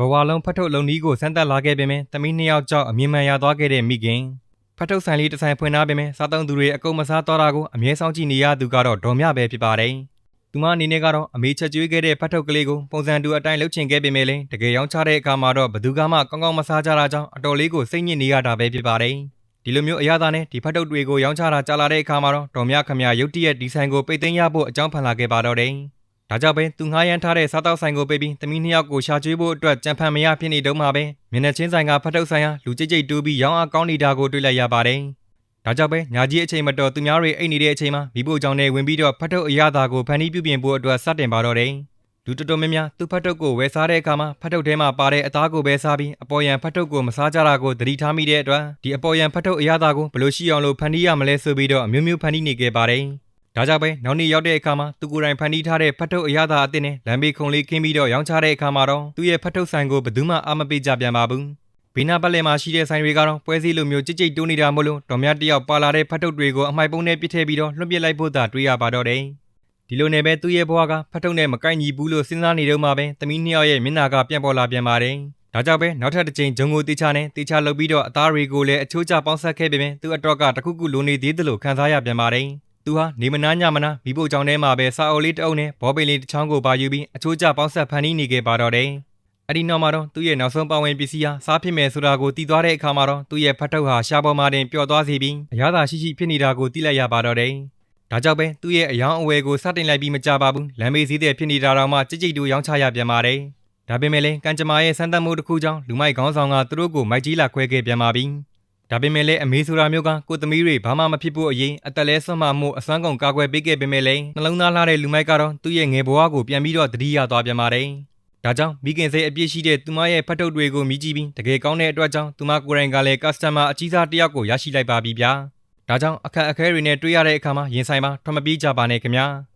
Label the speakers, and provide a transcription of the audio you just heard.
Speaker 1: ဘဝလုံးဖတ်ထုတ်လုံနီးကိုစမ်းသပ်လာခဲ့ပေမယ့်သမီးနှစ်ယောက်ကြောင့်အမြင်မှန်ရသွားခဲ့တဲ့မိခင်ဖတ်ထုတ်ဆိုင်လေးတစ်ဆိုင်ဖွင့်ထားပေမယ့်စားသုံးသူတွေအကုန်မစားတော့တာကိုအမြဲဆောင်ကြည့်နေရသူကတော့ဒေါ်မြပဲဖြစ်ပါတယ်သူမအနေနဲ့ကတော့အမေချက်ကျွေးခဲ့တဲ့ဖတ်ထုတ်ကလေးကိုပုံစံတူအတိုင်းလှုပ်ချင်ခဲ့ပေမယ့်လည်းတကယ်ရောင်းချတဲ့အခါမှာတော့ဘသူကမှကောင်းကောင်းမစားကြတာကြောင့်အတော်လေးကိုစိတ်ညစ်နေရတာပဲဖြစ်ပါတယ်ဒီလိုမျိုးအရသာနဲ့ဒီဖတ်ထုတ်တွေကိုရောင်းချတာကြာလာတဲ့အခါမှာတော့ဒေါ်မြခမရရုတ်တရက်ဒီဆိုင်ကိုပိတ်သိမ်းရဖို့အကြောင်းဖန်လာခဲ့ပါတော့တယ် ဒါကြောင့်ပဲသူငှားရမ်းထားတဲ့စားတောက်ဆိုင်ကိုပိတ်ပြီးသမီးနှစ်ယောက်ကိုရှာကျွေးဖို့အတွက်ကြံဖန်မရဖြစ်နေတုန်းမှာပဲမျက်နှာချင်းဆိုင်ကဖတ်ထုတ်ဆိုင်ဟာလူကြိတ်ကြိတ်တူးပြီးရောင်းအားကောင်းနေတာကိုတွေ့လိုက်ရပါတယ်။ဒါကြောင့်ပဲညာကြီးအချိန်မတော်သူများတွေအိတ်နေတဲ့အချိန်မှာမိဖို့ကြောင့်နဲ့ဝင်ပြီးတော့ဖတ်ထုတ်အရသာကိုဖန်တီးပြုပြင်ဖို့အတွက်စတင်ပါတော့တယ်။လူတော်တော်များများသူဖတ်ထုတ်ကိုဝယ်စားတဲ့အခါမှာဖတ်ထုတ်ထဲမှာပါတဲ့အသားကိုပဲစားပြီးအပေါ်ယံဖတ်ထုတ်ကိုမစားကြတာကိုသတိထားမိတဲ့အတွက်ဒီအပေါ်ယံဖတ်ထုတ်အရသာကိုဘယ်လိုရှိအောင်လို့ဖန်တီးရမလဲဆိုပြီးတော့အမျိုးမျိုးဖန်တီးနေခဲ့ပါတယ်။ ဒါကြောင့်ပဲနောက်နေ့ရောက်တဲ့အခါမှာသူကိုယ်တိုင်ဖန်တီးထားတဲ့ဖတ်ထုတ်အရသာအသစ်နဲ့လမ်းဘေးခုံလေးခင်းပြီးတော့ရောင်းချတဲ့အခါမှာတော့သူ့ရဲ့ဖတ်ထုတ်ဆိုင်ကိုဘယ်သူမှအာမပေးကြပြန်ပါဘူး။ဘေးနားပတ်လည်မှာရှိတဲ့ဆိုင်တွေကတော့ပွဲစည်းလိုမျိုးကြိတ်ကြိတ်တိုးနေတာမို့လို့တော်များတစ်ယောက်ပါလာတဲ့ဖတ်ထုတ်တွေကိုအမိုက်ပုံးနဲ့ပစ်ထည့်ပြီးတော့လွှတ်ပစ်လိုက်ဖို့သာတွေးရပါတော့တယ်။ဒီလိုနဲ့ပဲသူ့ရဲ့ဘဝကဖတ်ထုတ်နဲ့မကိုက်ညီဘူးလို့စဉ်းစားနေတော့မှပဲသမီးနှစ်ယောက်ရဲ့မျက်နှာကပြန်ပေါ်လာပြန်ပါတယ်။ဒါကြောင့်ပဲနောက်ထပ်တစ်ချိန်ဂျုံကိုတေချာနဲ့တေချာလုပ်ပြီးတော့အသားတွေကိုလည်းအချိုးကျပေါင်းဆက်ခဲ့ပေမယ့်သူ့အတွက်ကတခုခုလိုနေသေးတယ်လို့ခံစားရပြန်ပါတယ်။ သူဟာနေမနာညမနာမိဖို့ကြောင့်ထဲမှာပဲစာအုပ်လေးတစ်အုပ်နဲ့ဘောပင်လေးတစ်ချောင်းကိုပါယူပြီးအချိုးကျပေါင်းဆက်ဖန်တီးနေခဲ့ပါတော့တယ်။အဲ့ဒီနောက်မှာတော့သူ့ရဲ့နောက်ဆုံးပါဝင်ပစ္စည်းဟာစားဖြစ်မယ်ဆိုတာကိုသိသွားတဲ့အခါမှာတော့သူ့ရဲ့ဖတ်ထုတ်ဟာရှားပေါ်မှာတင်ပျော့သွားစေပြီးအရသာရှိရှိဖြစ်နေတာကိုသိလိုက်ရပါတော့တယ်။ဒါကြောင့်ပဲသူ့ရဲ့အယောင်အဝယ်ကိုစတင်လိုက်ပြီးမကြပါဘူးလမ်းမေးစည်းတဲ့ဖြစ်နေတာတော့မှကြိတ်ကြိတ်တူရောင်းချရပြန်ပါတယ်။ဒါပေမဲ့လည်းကံကြမ္မာရဲ့စမ်းသပ်မှုတစ်ခုကြောင့်လူမိုက်ခေါင်းဆောင်ကသူတို့ကိုမိုက်ကြီးလာခွဲခဲ့ပြန်ပါပြီ။ ဒါပေမဲ့လည်းအမေဆိုတာမျိုးကကိုသမီးတွေဘာမှမဖြစ်ဖို့အရေးအသက်လဲဆွမ်းမမှုအစွမ်းကုန်ကာကွယ်ပေးခဲ့ပေမဲ့လည်းနှလုံးသားလှတဲ့လူမိုက်ကတော့သူ့ရဲ့ငယ်ဘဝကိုပြန်ပြီးတော့တတိယသွားပြန်ပါတယ်။ဒါကြောင့်မိခင်စိတ်အပြည့်ရှိတဲ့သူမရဲ့ဖတ်ထုတ်တွေကိုမြည်ကြည့်ပြီးတကယ်ကောင်းတဲ့အတွက်ကြောင့်သူမကိုယ်တိုင်ကလည်း customer အကြီးစားတစ်ယောက်ကိုရရှိလိုက်ပါပြီဗျာ။ဒါကြောင့်အခက်အခဲတွေနဲ့တွေ့ရတဲ့အခါမှာရင်ဆိုင်မှာထွက်မပြေးကြပါနဲ့ခင်ဗျာ။